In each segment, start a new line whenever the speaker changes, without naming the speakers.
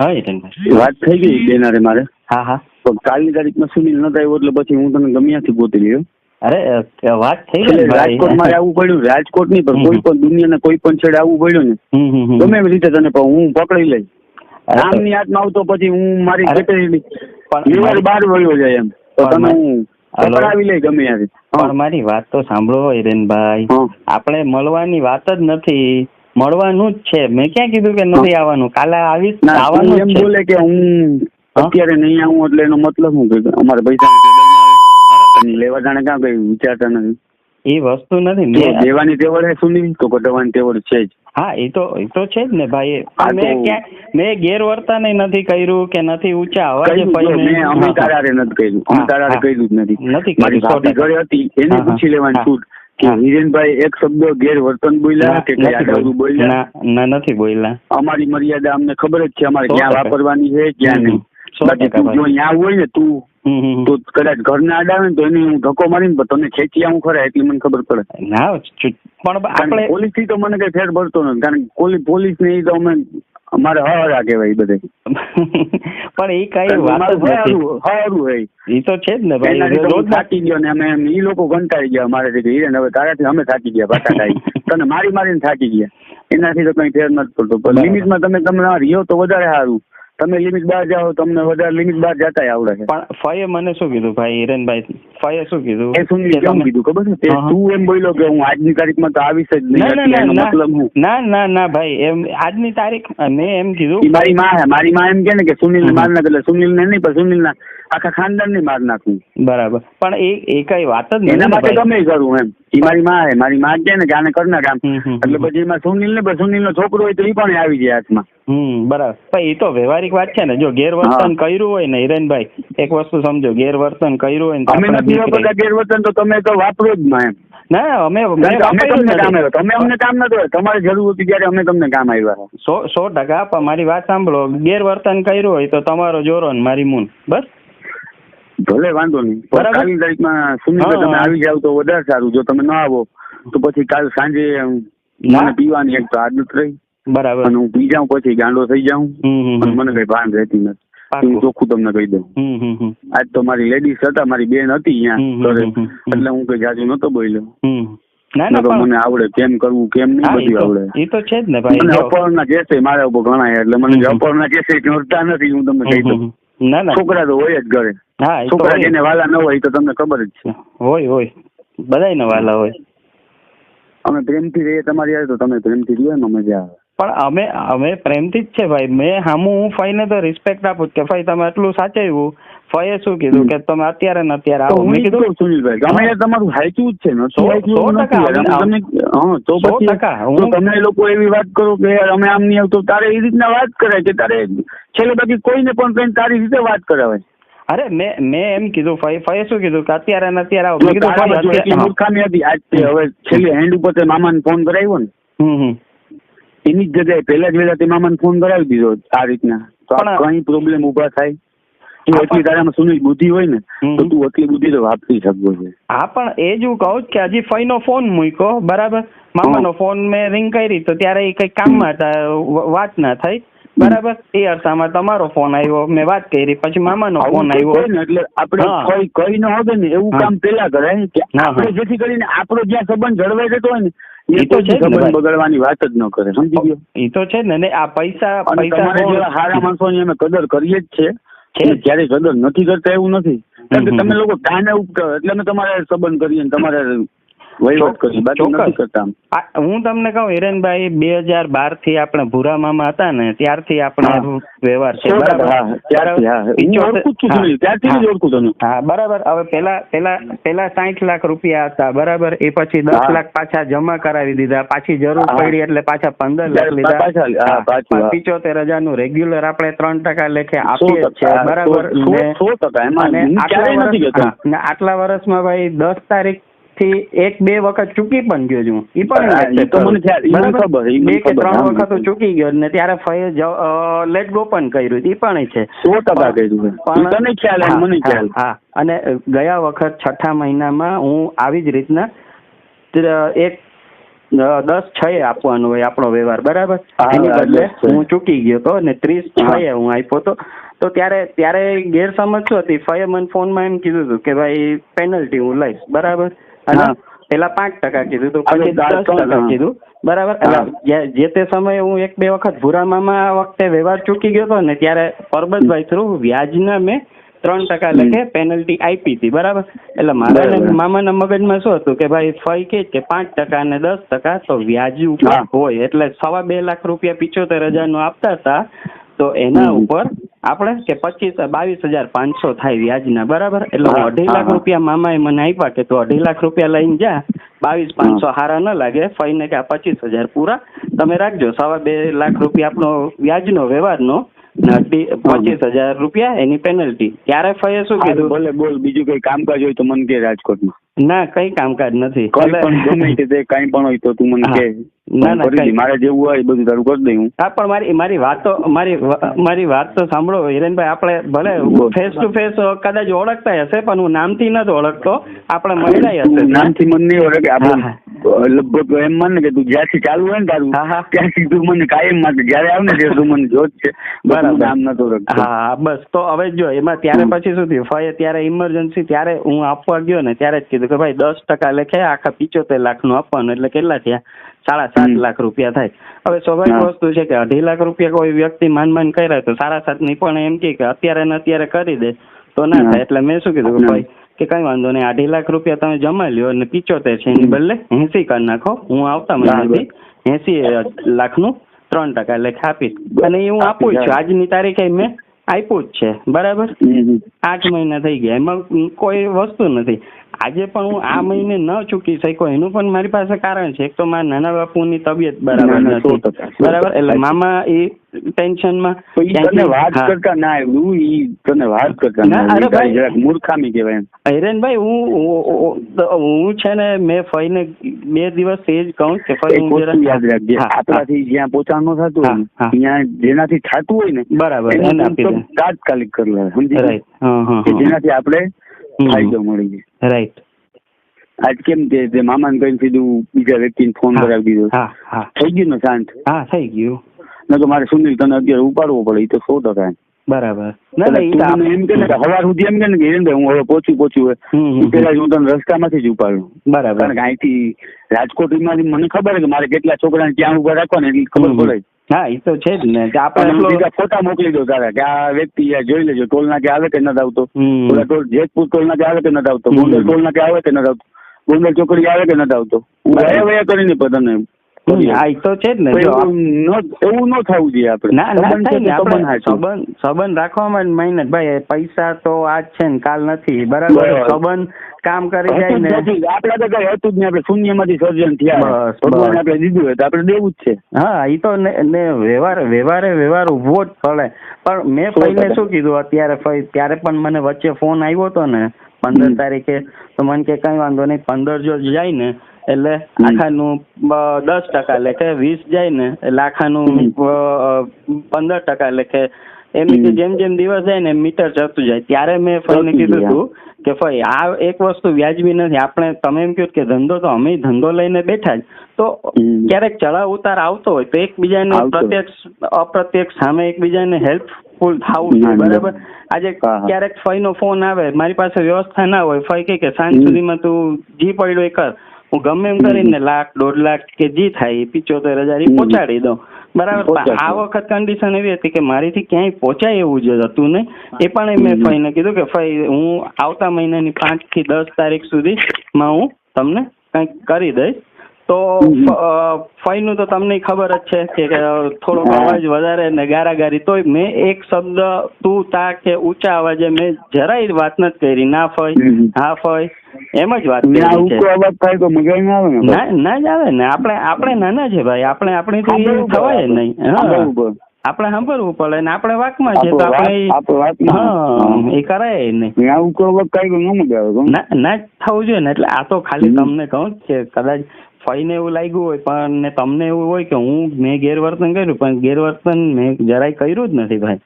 હા હિરેનભાઈ
વાત થઈ ગઈ બેનારે મારે.
હા હા.
તો કાલની તારીખમાં સુનિલ નતા આવ્યો એટલે પછી હું તને ગમે ત્યાંથી ગોતી લ્યો
અરે વાત થઈ ગઈ
રાજકોટ મારે આવવું પડ્યું રાજકોટ નહીં પણ કોઈ પણ દુનિયાના કોઈ પણ છેડે આવવું પડ્યું ને. ગમે એવી રીતે તને પણ હું પકડી
લઈ રામની
આમની હાથમાં આવતો પછી હું મારી કેટેગરી
પણ
બહાર વળ્યો જાય એમ. તો
તમે
હું લઈ ગમે ત્યાંથી.
પણ મારી વાત તો સાંભળો હિરેનભાઈ. આપણે મળવાની વાત જ નથી. મળવાનું જ છે. મેં ક્યાં કીધું કે નથી આવવાનું? કાલે
આવીશ
આવવાનું
એમ
છે.
બોલે કે હું અત્યારે નહીં આવું એટલે એનો મતલબ હું કે અમારે પૈસા લેવા જાણે ક્યાં કઈ વિચારતા નથી?
એ વસ્તુ નથી.
દેવાની ટેવડ હે સુનિલ તો કઢાવવાની ટેવડ છે જ.
હા એ તો એ તો છે જ ને ભાઈ. મેં ક્યાં મેં ગેરવર્તન નથી કર્યું કે નથી ઊંચા અવાજે
મેં અમે તારારે નથી કર્યું. અમે તારારે કર્યું જ નથી.
નથી
મારી ઘરે હતી એને પૂછી લેવાની છૂટ. કે એક શબ્દ ગેરવર્તન બોલ્યા કે
બોલ્યા. ના ના નથી બોલ્યા.
અમારી મર્યાદા અમને ખબર જ છે અમારે ક્યાં વાપરવાની છે ક્યાં નહીં. બાકી તું જો. ત્યાં હોય ને તું. તો કદાચ ઘરના અડાવે ને તો એને હું ધક્કો મારીને પણ તને ખેંચી આવું ખરા એટલી મને ખબર પડે.
ના પણ આપણે
પોલીસથી તો મને કઈ ફેર પડતો નથી. કારણ કે પોલીસ પોલીસ ને એ તો અમે અમારે હરા કહેવાય બધે.
પણ એ કઈ વાત જ નથી.
હારું હે
એ તો છે જ ને ભાઈ રોજ
થાકી ગયો ને અમે ઈ લોકો કંટાળી ગયા અમારે હિરેન હવે તારાથી અમે થાકી ગયા પાછા થાય. તને મારી મારીને થાકી ગયા. એનાથી તો કઈ ફેર નથી પડતો. પણ લિમિટમાં તમે તમે રહ્યો તો વધારે સારું. તમે લિમિટ બહાર જાઓ તમને વધારે લિમિટ બહાર જતા આવડે છે.
પણ ફાઈએ મને શું કીધું ભાઈ હિરેનભાઈ? ફઈએ શું કીધું?
એ શું
કેમ
કીધું? ખબર છે? તે એમ બોલ્યો કે હું આજની તારીખમાં તો આવીશ જ નહીં
ના ના ના
મતલબ હું
ના ના ના ભાઈ એમ આજની તારીખ મેં એમ કીધું
મારી માં હે મારી માં એમ કે ને કે સુનિલ. માર નાખ એટલે સુનિલ ને નહીં પણ સુનિલ ના આખા ખાનદાન ને માર નાખું.
બરાબર. પણ એ એ કઈ વાત જ નહીં
એના માટે ગમે કરું એમ. મારી માં મારી માં છે ને કે આને કર નાખ આમ.
હમ, હમ,
એટલે પછી એમાં સુનિલ ને સુનિલ નો છોકરો હોય તો એ પણ આવી જાય હાથમાં.
હમ બરાબર. એ તો વ્યવહારિક વાત છે ને. જો ગેરવર્તન કર્યું હોય ને હિરેનભાઈ એક વસ્તુ સમજો ગેરવર્તન કર્યું હોય ને
અમે નથી વાપરતા ગેરવર્તન તો તમે તો વાપરો જ માં એમ.
ના અમે
અમે તમને કામ આવ્યો તમે અમને કામ નતો તમારે જરૂર હતી ત્યારે અમે તમને કામ આવ્યા
સો સો ટકા પણ મારી વાત સાંભળો. ગેરવર્તન કર્યું હોય તો તમારો જોરો ને મારી મૂન. બસ.
ભલે વાંધો નહીં. કાલની તારીખમાં સુનિલ તમે આવી જાવ તો વધારે સારું. જો તમે ન આવો તો પછી કાલ સાંજે મને પીવાની એક તો આદત રહી.
બરાબર.
અને હું પી જાઉં પછી ગાંડો થઈ જાઉં. અને મને કઈ ભાન રહેતી નથી. હું ચોખ્ખું તમને કહી દઉં. આજ તો મારી લેડીઝ હતા મારી બેન હતી અહીંયા. એટલે હું કઈ જાજુ નતો બોલ્યો.
ના ના
મને આવડે કેમ કરવું કેમ નહીં બધું આવડે.
એ તો છે જ ને ભાઈ
મને
જો.
અપહરણના કેસે મારા ઉપર ઘણા એટલે મને
હમ,
ના કેસે કરતા નથી હું તમને કહી દઉં.
ના ના.
છોકરા તો હોય જ ઘરે.
હા
છોકરા. જેને વાલા ન હોય તો તમને ખબર જ છે.
હોય હોય. બધાય વાલા હોય.
અમે પ્રેમથી રહીએ તમારી આવે તો તમે પ્રેમથી રહ્યો ને મજા આવે
પણ અમે અમે પ્રેમથી જ છે ભાઈ. મેં હામું હું ફઈને તો રિસ્પેક્ટ આપું કે ભાઈ તમે આટલું સાચવ્યું. ફઈએ શું કીધું કે તમે અત્યારે ને અત્યારે આવો? મેં કીધું
સુનિલભાઈ. અમે તમારું હાચું જ છે તો
ટકા. હું-
તમે લોકો એવી વાત કરો કે યાર અમે આમ નહીં આવતો તારે એ રીતના વાત કરાય કે તારે છેલ્લે બાકી કોઈને પણ કઈ તારી રીતે વાત કરાવાય
અરે મેં મેં એમ કીધું ફઈ ફઈએ શું કીધું કે અત્યારે ને અત્યારે આવો? મેં કીધું ફઈ
મૂર્ખામી હતી આજ હવે છેલ્લે હેન્ડ ઉપર તે મામાને ફોન કરાવ્યો ને.
હમ હમ.
એની જ જગ્યાએ પહેલા જ વેલા તે મામાને ફોન કરાવી દીધો આ રીતના. તો આ કઈ પ્રોબ્લેમ ઊભા થાય. તું એટલી તારામાં સુની બુદ્ધિ હોય ને તો તું એટલી બુદ્ધિ તો વાપરી શકો છે.
હા પણ એ જ હું કહું કે હજી ફઈનો ફોન મૂક્યો બરાબર? મામાનો ફોન મેં રિંગ કરી તો ત્યારે એ કઈ કામમાં હતા વ- વાત ના થઈ. બરાબર? એ અરસામાં તમારો ફોન આવ્યો મેં વાત કરી પછી મામાનો
નો
ફોન આવ્યો.
ને એટલે આપણે
હા.
કોઈ કઈ ન હોય ને એવું કામ પેલા કરાય. કે આપણે. જેથી કરીને આપણો જ્યાં સંબંધ જળવાઈ જતો હોય ને એ
તો છે ને.
બગાડવાની વાત જ ન કરે સમજી ગયો
એ તો છે ને ને આ પૈસા પૈસા બહુ-
જેવા અમે કદર કરીએ જ છે ક્યારે કદર નથી કરતા એવું નથી કારણ કે. તમે લોકો કાને એટલે અમે તમારે સંબંધ કરીએ તમારે
હું તમને કહું હિરેનભાઈ બે હજાર બારથી આપણે ભૂરા મામા હતા ને ત્યારથી આપણે વ્યવહાર છે બરાબર?
હા,
હવે પેલા પેલા પેલા સાઠ લાખ રૂપિયા હતા બરાબર? એ પછી દસ લાખ પાછા જમા કરાવી દીધા પાછી જરૂર પડી એટલે પાછા પંદર લાખ લીધા. પિચોતેર હજારનું રેગ્યુલર આપણે ત્રણ ટકા લેખે આપીએ
છીએ
બરાબર? આટલા વર્ષમાં ભાઈ દસ તારીખ થી એક બે વખત ચૂકી પણ ગયો છું. એ પણ
તો મને? ખબર,
બે કે ત્રણ વખત ચૂકી ગયો ને ત્યારે ફરી લેટ ગો પણ કર્યું. એ પણ છે.
સો ટકા કર્યું
પણ-
ખ્યાલ મને ખ્યાલ.
હા. અને ગયા વખત છઠ્ઠા મહિનામાં હું આવી જ રીતના એક દસ છ આપવાનો હોય આપણો વ્યવહાર બરાબર? એની બદલે હું ચૂકી ગયો તો ને ત્રીસ છ હું આપ્યો તો તો ત્યારે ત્યારે ગેરસમજ શું હતી? ફયે મને ફોનમાં એમ કીધું હતું કે ભાઈ પેનલ્ટી હું લઈશ બરાબર. પેલા પાંચ ટકા કીધું હતું પછી દસ ટકા. કીધું. બરાબર? જે- તે સમયે હું એક બે વખત ભૂરામામાં આ વખતે વ્યવહાર ચૂકી ગયો હતો ને ત્યારે પરબતભાઈ થ્રુ વ્યાજના મેં ત્રણ ટકા લખે પેનલ્ટી આપી હતી. બરાબર? એટલે મારા. મામાના મગજમાં શું હતું કે ભાઈ ફઈ કે કે પાંચ ટકા ને દસ ટકા તો વ્યાજ ઉપર હોય. એટલે સવા બે લાખ રૂપિયા પિચોતેર હજારનું આપતા હતા. તો એના ઉપર આપણે કે પચીસ બાવીસ હજાર પાંચસો થાય વ્યાજના બરાબર? એટલે હું અઢી લાખ
રૂપિયા
રૂપિયા મામાએ મને આપ્યા કે તું અઢી લાખ રૂપિયા લઈને જા બાવીસ પાંચસો હારા ન લાગે ફઈને કે આ પચીસ હજાર પૂરા. તમે રાખજો સવા બે લાખ રૂપિયા આપણો વ્યાજનો વ્યવહારનો પચીસ હજાર રૂપિયા એની પેનલ્ટી ત્યારે ફઈએ શું કીધું?
ભલે બોલ બીજું કઈ કામકાજ હોય તો મને કે રાજકોટમાં.
ના કઈ કામકાજ નથી.
કઈ પણ ગમે તે તે પણ હોય તો તું મને કે.
ના,
મારે જેવું હોય એ બધું તારું કરી દઈ હું.
હા પણ મારી મારી વાતો મારી મારી વાત તો સાંભળો હિરેનભાઈ આપણે ભલે ફેસ ટુ ફેસ કદાચ ઓળખતા હશે પણ હું નામથી નથી ઓળખતો. આપણે મળ્યા હશે.
નામથી મને નહીં ઓળખે આપણે લગભગ એમ માને કે તું જ્યાંથી ચાલુ હોય ને તારું. ત્યાંથી તું મને કાયમ માટે જયારે આવ ને ત્યારે તું મને જોત છે. બરાબર. નામ નતો
હા બસ. તો હવે જો એમાં ત્યારે પછી શું થયું ફાય ત્યારે ઇમરજન્સી ત્યારે હું આપવા ગયો ને ત્યારે જ કીધું કે ભાઈ દસ ટકા લેખે આખા પિચોતેર લાખનું આપવાનું એટલે કેટલા થયા? સાડા સાત લાખ રૂપિયા થાય. હવે સ્વાભાવિક વસ્તુ છે કે અઢી લાખ રૂપિયા કોઈ વ્યક્તિ માન માન કર્યા તો સાડા સાતની પણ એમ કે અત્યારે ને અત્યારે કરી દે. તો ના થાય. એટલે મેં શું કીધું કે ભાઈ કે કઈ વાંધો નહીં. અઢી લાખ રૂપિયા તમે જમા લ્યો અને પિચોતેર છે એની બદલે એસી કરી નાખો. હું આવતા મહિનાથી એસી લાખનું ત્રણ ટકા લેખ આપીશ. અને એ હું આપું જ છું. આજની તારીખે મેં આપ્યું જ છે. બરાબર. આઠ મહિના થઈ ગયા. એમાં કોઈ વસ્તુ નથી. આજે પણ હું આ મહિને ન ચૂકી શક્યો એનું પણ મારી પાસે કારણ છે. એક તો મારા નાના બાપુની તબિયત બરાબર નથી. બરાબર? એટલે મામા એ ટેન્શનમાં
તને વાત કરતા ના આવ્યું. ઈ તને વાત કરતા
ના, અરે ભાઈ.
જરાક મૂર્ખામી કહેવાય
હિરેનભાઈ હું હું- છે ને મેં ફઈને બે દિવસ એ જ કહું કે ફઈ હું
જરા યાદ રાખજે. આપણાથી જ્યાં પોતાનું થતું. ત્યાં જેનાથી થતું હોય ને
બરાબર.
તાત્કાલિક કરી લે સમજી
રાઈટ.
જેનાથી આપણે. ફાયદો મળી જાય.
રાઈટ
આજ કેમ કે જે મામાને કહીને સીધું બીજા વ્યક્તિને ફોન કરાવી દીધો. થઈ ગયું ને શાંત?
હા થઈ ગયું.
ન તો મારે સુનિલ તને અત્યારે ઉપાડવો પડે એ તો સો ટકા
બરાબર. ના
એમ કે સવાર સુધી એમ કે હિરેનભાઈ હું હવે પહોંચું પહોંચું પેલા હું તને રસ્તામાંથી જ ઉપાડું.
બરાબર.
કારણ કે અહીંથી રાજકોટમાંથી મને ખબર છે કે મારે કેટલા છોકરાને ક્યાં ઊભા રાખવાને એટલી ખબર પડે.
હા એ તો છે જ ને. કે આપણે
સીધા ફોટા મોકલી દો તારા કે આ વ્યક્તિ આ જોઈ લેજો ટોલ નાકે આવે કે નથી આવતો? ઓલા ટોલ જેતપુર ટોલ નાકે આવે કે નથી આવતો. ગોંડલ ટોલ નાકે આવે કે નથી આવતો? ગોંડલ ચોકડી આવે કે નથી આવતો? હું. વયા વયા કરીને
હમ, હા એ તો છે જ ને.
એવું ન- થવું જોઈએ આપણે.
ના ના થાય ને આપણે સંબંધ સંબંધ રાખવામાં મહેનત. ભાઈ પૈસા તો આજ છે ને કાલ નથી. બરાબર સબંધ કામ કરી જાય ને.
આપડે તો કઈ હતું જ નહીં. આપણે શૂન્યમાંથી સર્જન થયા. ભગવાન આપણે દીધું હોય તો આપણે દેવું જ છે.
હા એ તો ને વ્યવહાર વ્યવહારે વ્યવહાર ઊભો જ પડે. પણ મેં
સો
શું કીધું? અત્યારે ત્યારે પણ મને વચ્ચે ફોન આવ્યો હતો ને પંદર તારીખે. તો મને કે કઈ વાંધો નહીં પંદર જો જાય ને એટલે આખાનું દસ ટકા લેખે વીસ જાય ને એટલે આખાનું પંદર ટકા લેખે એમ કે જેમ જેમ દિવસ જાય ને મીટર ચડતું જાય. ત્યારે મેં ફઈને કીધું. હતું કે ફઈ આ એક વસ્તુ વ્યાજબી નથી. આપણે તમે એમ કહ્યું કે ધંધો તો અમે ધંધો લઈને બેઠા જ. તો ક્યારેક ચડાવ ઉતાર આવતો હોય તો એકબીજાને. પ્રત્યક્ષ અપ્રત્યક્ષ સામે એકબીજાને હેલ્પફુલ થવું જોઈએ. બરાબર? આજે. ક્યારેક ફઈનો ફોન આવે મારી પાસે વ્યવસ્થા ના હોય ફઈ કે સાંજ સુધીમાં તું જી પડ્યો એ કર. હું ગમે એમ કરીને લાખ દોઢ લાખ કે જે થાય એ પિચોતેર હજાર એ પહોંચાડી દઉં. બરાબર? આ વખત કન્ડિશન એવી હતી કે મારીથી ક્યાંય પહોંચાય એવું જ હતું નહીં. એ પણ મેં. ફઈને કીધું કે ફઈ હું આવતા મહિનાની પાંચથી દસ તારીખ સુધીમાં હું તમને કંઈક કરી દઈશ. તો
હમ.
નું તો તમને ખબર જ છે કે થોડોક અવાજ વધારે ને ગારાગારી. તોય મેં એક શબ્દ તું તા કે ઊંચા અવાજે મેં જરાય વાત નથી કરી. ના ફઈ હા ફઈ એમ જ વાત
અવાજ થાય તો મજા ના આવે ને
જ આવે ને. આપણે આપણે નાના છે ભાઈ. આપણે
આપણી
થવાય. નહીં. હા. આપણે સાંભળવું પડે ને આપણે વાકમાં છે તો
આપણે.
એ કરાય નહીં.
ન મજા આવે
ના ના જ થવું જોઈએ ને. એટલે આ તો ખાલી તમને કહું કે કદાચ ફઈને એવું લાગ્યું હોય પણ ને તમને એવું હોય કે હું મેં ગેરવર્તન કર્યું પણ ગેરવર્તન મેં જરાય કર્યું જ નથી ભાઈ.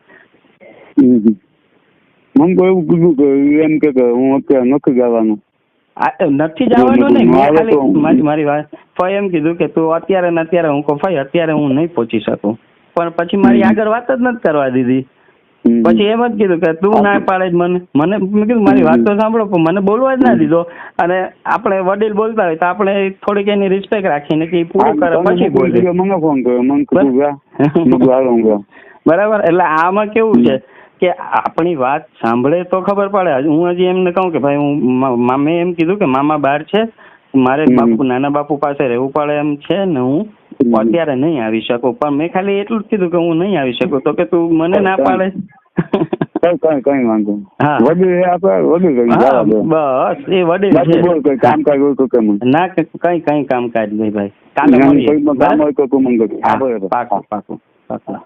મને તો એવું કીધું કે એમ કે હું અત્યારે નથી જવાનું
નથી જવાનું
નહીં
મારી વાત ફઈ એમ કીધું કે તું અત્યારે ને અત્યારે હું કહું ફઈ અત્યારે હું નહીં પહોંચી શકું પણ પછી મારી આગળ વાત જ નથી કરવા દીધી. પછી એમ જ કીધું કે તું ના પાડે જ મને. મને મેં કીધું મારી વાત તો સાંભળો પણ મને બોલવા જ ના દીધો. અને આપણે વડીલ બોલતા હોય તો આપણે થોડીક એની રિસ્પેક્ટ રાખીને કે પૂરું કરે પછી બોલે. બરાબર એટલે આમાં કેવું છે કે આપણી વાત સાંભળે તો ખબર પડે. હું હજી એમને કહું કે ભાઈ હું મા- મા- એમ કીધું કે મામા બહાર છે. મારે બાપુ નાના બાપુ પાસે રહેવું પડે એમ છે ને હું.
હમ.
અત્યારે નહીં આવી શકું પણ મેં ખાલી એટલું જ કીધું કે હું નહીં આવી શકું તો કે તું મને ના પાડે
કઈ કઈ વાંધો.
હા.
વડીલ આપણે વડીલ
હા. બસ એ વડીલ
બાકી
છે
બોલ કોઈ કામ કાજ હોય તો
ના કઈ કઈ કામકાજ નહીં ભાઈ કાલે મળીએ
કામ હોય તો તું મંગળ. હા,
હા, પાકું પાકું પાકું